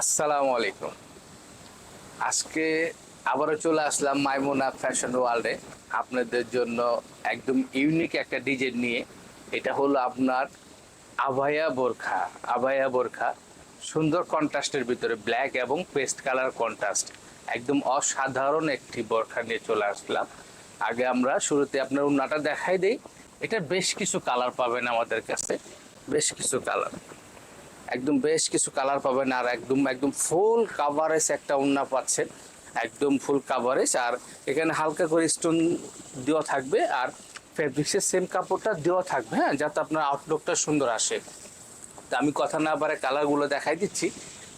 আসসালামু আলাইকুম। আজকে আবারও চলে আসলাম মাইমোনা ফ্যাশন ওয়ার্ল্ডে আপনাদের জন্য একদম ইউনিক একটা ডিজাইন নিয়ে। এটা হলো আপনার আভায়া বোরখা আভায়া বোরখা। সুন্দর কন্ট্রাস্টের ভিতরে ব্ল্যাক এবং পেস্ট কালার কন্ট্রাস্ট একদম অসাধারণ একটি বোরখা নিয়ে চলে আসলাম। আগে আমরা শুরুতে আপনার উন্নাটা দেখাই দিই। এটা বেশ কিছু কালার পাবেন আমাদের কাছে। বেশ কিছু কালার একদম বেশ কিছু কালার পাবেন আর একদম একদম ফুল কাভারেজ একটা উন্না পাচ্ছেন। একদম ফুল কাভারেজ আর এখানে হালকা করে স্টোন দেওয়া থাকবে আর ফেব্রিক্সের সেম কাপড়টা দেওয়া থাকবে হ্যাঁ যাতে আপনার আউটলুকটা সুন্দর আসে। তা আমি কথা না পারে কালারগুলো দেখাই দিচ্ছি।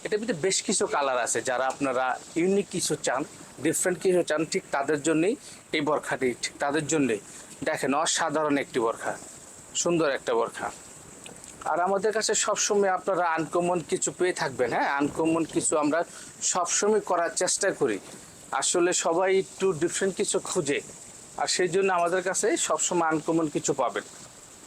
এটার ভিতরে বেশ কিছু কালার আছে, যারা আপনারা ইউনিক কিছু চান ডিফারেন্ট কিছু চান, ঠিক তাদের জন্যেই এই বরখাটি, ঠিক তাদের জন্যেই। দেখেন অসাধারণ একটি বরখা, সুন্দর একটা বরখা। আর আমাদের কাছে সবসময় আপনারা আনকমন কিছু পেয়ে থাকবেন হ্যাঁ? আনকমন কিছু আমরা সবসময় করার চেষ্টা করি। আসলে সবাই একটু ডিফারেন্ট কিছু খুঁজে, আর সেই জন্য আমাদের কাছে সবসময় আনকমন কিছু পাবেন।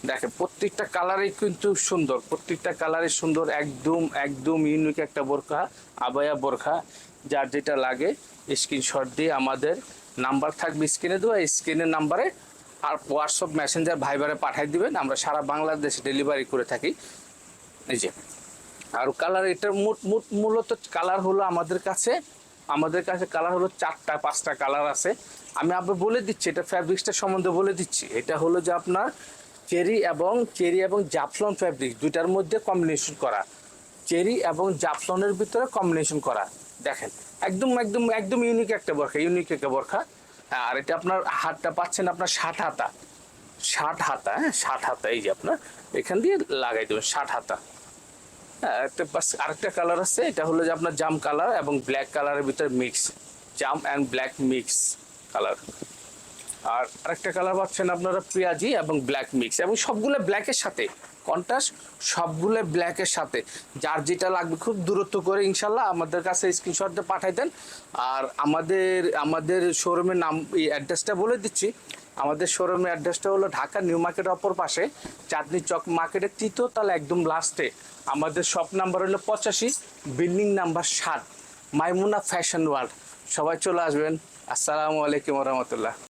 দেখেন, প্রত্যেকটা কালারই কিন্তু সুন্দর, প্রত্যেকটা কালারই সুন্দর, একদম একদম ইউনিক একটা বোরখা, আবায়া বোরখা, যার যেটা লাগে স্ক্রিনশট দিয়ে আমাদের নাম্বার থাকবে স্ক্রিনে দেওয়া স্ক্রিনের নাম্বারে আর হোয়াটসঅ্যাপ মেসেঞ্জার ভাইবারে পাঠিয়ে দিবেন, আমরা সারা বাংলাদেশে ডেলিভারি করে থাকি। এই যে, আর কালার এটার মোট মোট মূলত কালার হলো আমাদের কাছে আমাদের কাছে কালার হলো চারটা, পাঁচটা কালার আছে। আমি আপনার বলে দিচ্ছি, এটা ফ্যাব্রিক্সটা সম্বন্ধে বলে দিচ্ছি। এটা হলো যে আপনার চেরি এবং চেরি এবং জাফলন ফ্যাব্রিক, দুইটার মধ্যে কম্বিনেশন করা। চেরি এবং জাফলনের ভিতরে কম্বিনেশন করা। দেখেন, একদম একদম একদম ইউনিক একটা বরখা ইউনিক একটা বরখা। আর এটা আপনার হাতটা পাচ্ছেন আপনার ষাট হাতা। ষাট হাতা হ্যাঁ ষাট হাতা, এই যে আপনার। এখান দিয়ে লাগাই দেবেন, ষাট হাতা। হ্যাঁ একটা বাস আরেকটা কালার আছে, এটা হলো যে আপনার জাম কালার এবং ব্ল্যাক কালারের ভিতরে মিক্স জাম অ্যান্ড ব্ল্যাক মিক্স কালার আর আরেকটা কালার পাচ্ছেন আপনারা পেঁয়াজি এবং ব্ল্যাক মিক্স এবং সবগুলো ব্ল্যাকের সাথে। কন্ট্রাস্ট সবগুলো ব্ল্যাকের সাথে। যার যেটা লাগবে খুব দূরত্ব করে ইনশাল্লাহ আমাদের কাছে স্ক্রিনশটটা পাঠাই দেন। আর আমাদের আমাদের শোরুমের নাম, এই অ্যাড্রেসটা বলে দিচ্ছি। আমাদের শোরুমের অ্যাড্রেসটা হলো ঢাকা নিউ মার্কেট অপর পাশে, চাঁদনি চক মার্কেটের তৃতীয় তাহলে একদম লাস্টে আমাদের শপ নাম্বার হলো পঁচাশি বিল্ডিং নাম্বার ষাট মাইমুনা ফ্যাশন ওয়ার্ল্ড সবাই চলে আসবেন। আসসালামু আলাইকুম রহমতুল্লাহ।